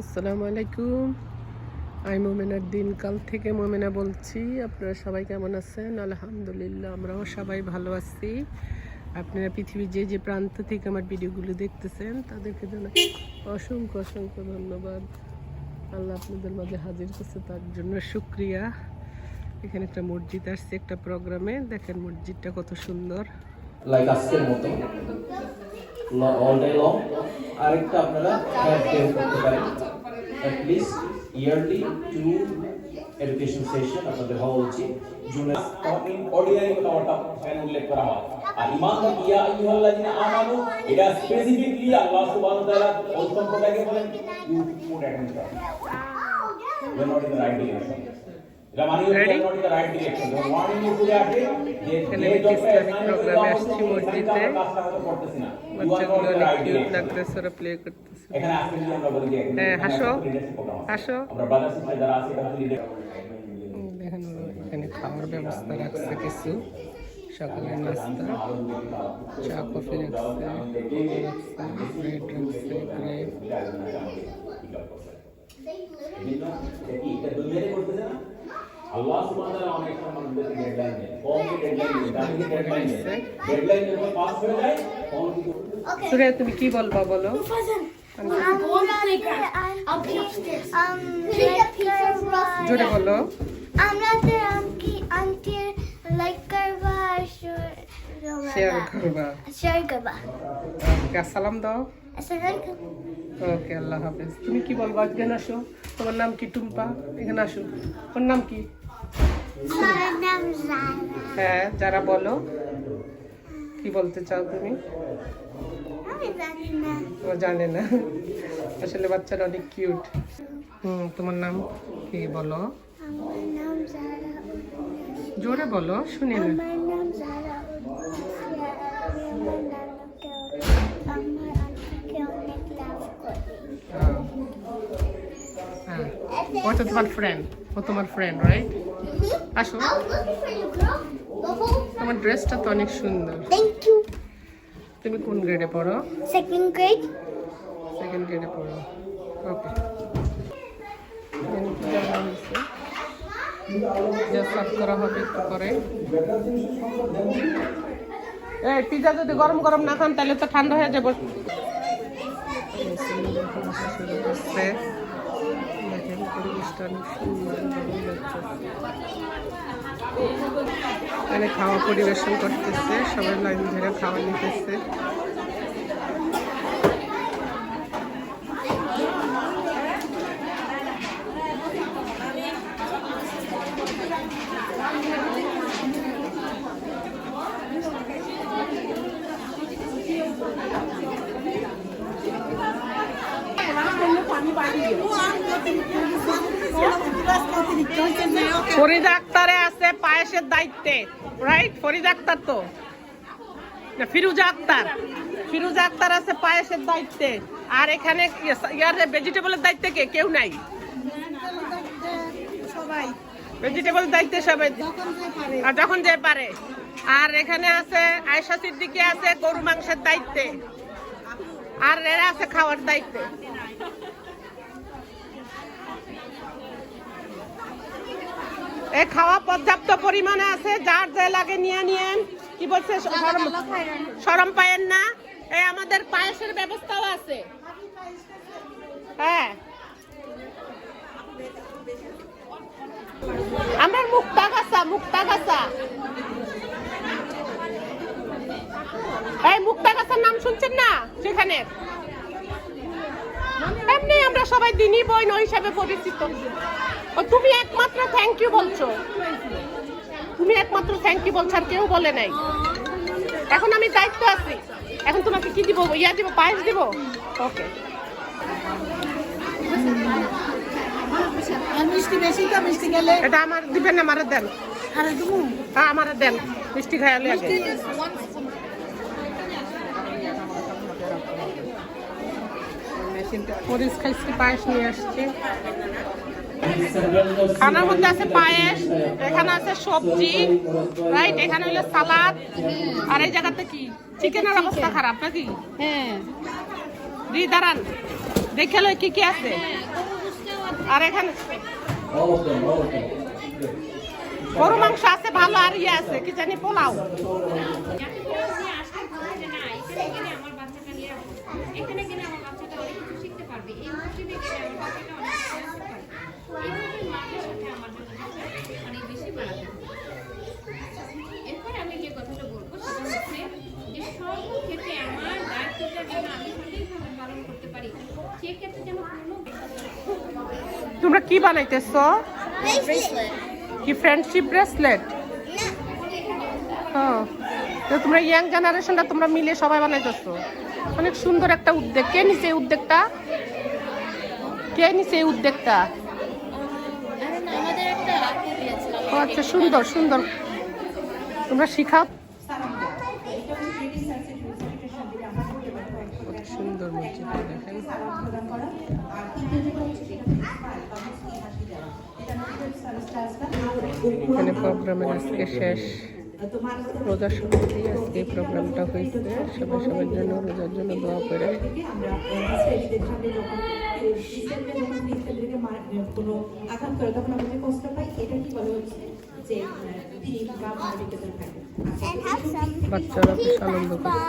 আসসালামু আলাইকুম। আমি মোমেনার দিনকাল থেকে মোমেনা বলছি। আপনারা সবাই কেমন আছেন? আলহামদুলিল্লাহ, আমরাও সবাই ভালো আছি। আপনারা পৃথিবীর যে যে প্রান্ত থেকে আমার ভিডিওগুলো দেখতেছেন, তাদেরকে জানাই অসংখ্য অসংখ্য ধন্যবাদ। আল্লাহ আপনাদের মাঝে হাজির করছে, তার জন্য শুক্রিয়া। এখানে একটা মসজিদ আসছে, একটা প্রোগ্রামে। দেখেন মসজিদটা কত সুন্দর। লাইক আজকের মতো। অল ডে লং আরেকটা আপনারা গেম করতে পারেন। At least yearly two education session আপনাদের হওয়া উচিত। জুনে অর্ডিনারি কথা ওটা এখানে উল্লেখ করা হয়। আর ইমান ইয়া আইয়ুহাল্লাযিনা আমানু, এটা স্পেসিফিকলি আল্লাহ সুবহানাহু ওয়া তাআলা ওই সম্প্রদায়কে বলেন ইউ এটা মানে you are not in the right direction এখানে ইসলামিক প্রোগ্রামে আসছি মসজিদে। বাচ্চাগুলো অনেক কিউট লাগতেছে ওরা প্লে করতেছে। হ্যাঁ, হাসো। হাসো। দেখেন এখানে খাওয়ার ব্যবস্থা রাখছে কিছু। সকালের নাস্তা চা কফি রাখছে কলা রাখছে ব্রেড রাখছে গ্রেপ আল্লাহ সুবহানাহু অনেক সময় মানুষদেরকে ডেডলাইন দেন কম ডেডলাইন দেন তাদেরকে ডেডলাইন দেন ডেডলাইন যখন পাস হয়ে যায় তখন কিন্তু সুরে তুমি কি বলবা বলো? জোরে বলো। আমরা তো আমকি আন্টির লাইক করবা শেয়ার করবা শেয়ার করবা ওকে সালাম দাও। ওকে আল্লাহ হাফেজ। তুমি কি বলবা? এখানে আসো। তোমার নাম কি টুম্পা? এখানে আসো। ওর নাম কি? হ্যাঁ যারা বলো। কি বলতে চাও তুমি? ও জানে না। আসলে বাচ্চারা অনেক কিউট। হুম তোমার নাম কি বলো? জোরে। বলো শুনি না ও তো তোমার ফ্রেন্ড ও তোমার ফ্রেন্ড রাইট আসো. তোমার ড্রেসটা তো অনেক সুন্দর. তুমি কোন গ্রেডে পড়ো Second grade. সেকেন্ড গ্রেডে পড়ো ওকে যা সাফ করা হবে একটু পরে এই পিজা যদি গরম গরম না খান তাহলে তো ঠান্ডা হয়ে যাবে শুরু করছে দেখেন এখানে খাওয়া পরিবেশন করতেছে সবাই লাইন ধরে খাওয়া নিতেছে। ফরিদ আক্তারে আছে পায়েসের দায়িত্বে রাইট ফরিদ আক্তার তো। ফিরুজা আক্তার। ফিরুজা আক্তার আছে পায়েসের দায়িত্বে। আর এখানে ইয়ার ভেজিটেবলের দায়িত্বে কে? কেউ নাই। ভেজিটেবল দায়িত্বে সবাই। আর যখন যে পারে। আর এখানে আছে আয়সা সিদ্দিকি আছে গরু মাংসের দায়িত্বে। আর এরা আছে খাওয়ার দায়িত্বে। খাওয়া পর্যাপ্ত পরিমাণে আছে, যার যে লাগে নিয়ে নিয়েন। কি বলছে? সরম পায়েন না। এই আমাদের পায়েসের ব্যবস্থাও আছে। হ্যাঁ। আমার মুক্তা গাছা মুক্তা গাছা। এই মুক্তা গাছার নাম শুনছেন না? সেখানে। সবাই দিনই বইন ওই হিসাবে পরিচিত। তুমি একমাত্র থ্যাংক ইউ বলছো। তুমি একমাত্র থ্যাংক ইউ বলছো আর কেউ বলে নাই। এখন আমি দায়িত্ব আছি। এখন তোমাকে কি দিব? ইয়া দিব? পায়েস দিব? ওকে। মিষ্টি বেশি তো মিষ্টি এটা আমার দিবেন না আমারে দেন। আরে তুমি হ্যাঁ আমারে দেন। মিষ্টি খাইলে আগে মরিচ খাইছি পায়েস নিয়ে আসছি। খানার মধ্যে আছে পায়েস এখানে আছে সবজি রাইট এখানে হলো সালাদ। আর এই জায়গাতে কি? চিকেনের অবস্থা খারাপ নাকি? হ্যাঁ। দি দাঁড়ান। দেখে লই কি কি আছে। আর এখানে. গরু মাংস আছে ভালো আর ইয়ে আছে কি জানি পোলাও। এখানে পারবে। এই গেলে আমার অনেক মাঠের সাথে আমার অনেক বেশি বাড়াতে। এরপরে আমি যে কথাটা বলব, সেটা হচ্ছে যে সর্বক্ষেত্রে আমার দায়িত্বটা যেন আমি সঠিকভাবে পালন করতে পারি, সেক্ষেত্রে যেন কোনো তোমরা কি বানাইতেছ? কি ফ্রেন্ডশিপ ব্রেসলেট হ্যাঁ। তো তোমরা ইয়াং জেনারেশনটা তোমরা মিলে সবাই বানাইতেছো। অনেক সুন্দর একটা উদ্যোগ। কে এই উদ্যোগটা? কে নিছে এই উদ্যোগটা? আমাদের একটা ও আচ্ছা সুন্দর সুন্দর। তোমরা শিখাও। সুন্দর মসজিদটা দেখেন এখানে প্রোগ্রামের আজকে শেষ। রোজার সমাপ্তি আজকে এই প্রোগ্রামটা হয়েছে। সবাই সবার জন্য রোজার জন্য দোয়া করে। যখন যখন ইসরায়েলিদেরকে মার- কোনো আঘাত করে তখন আমরা যে কষ্ট পাই এটা কি বলা হচ্ছে? যে ঠিক বা মানবিকতা থাকে বাচ্চারা আনন্দ করে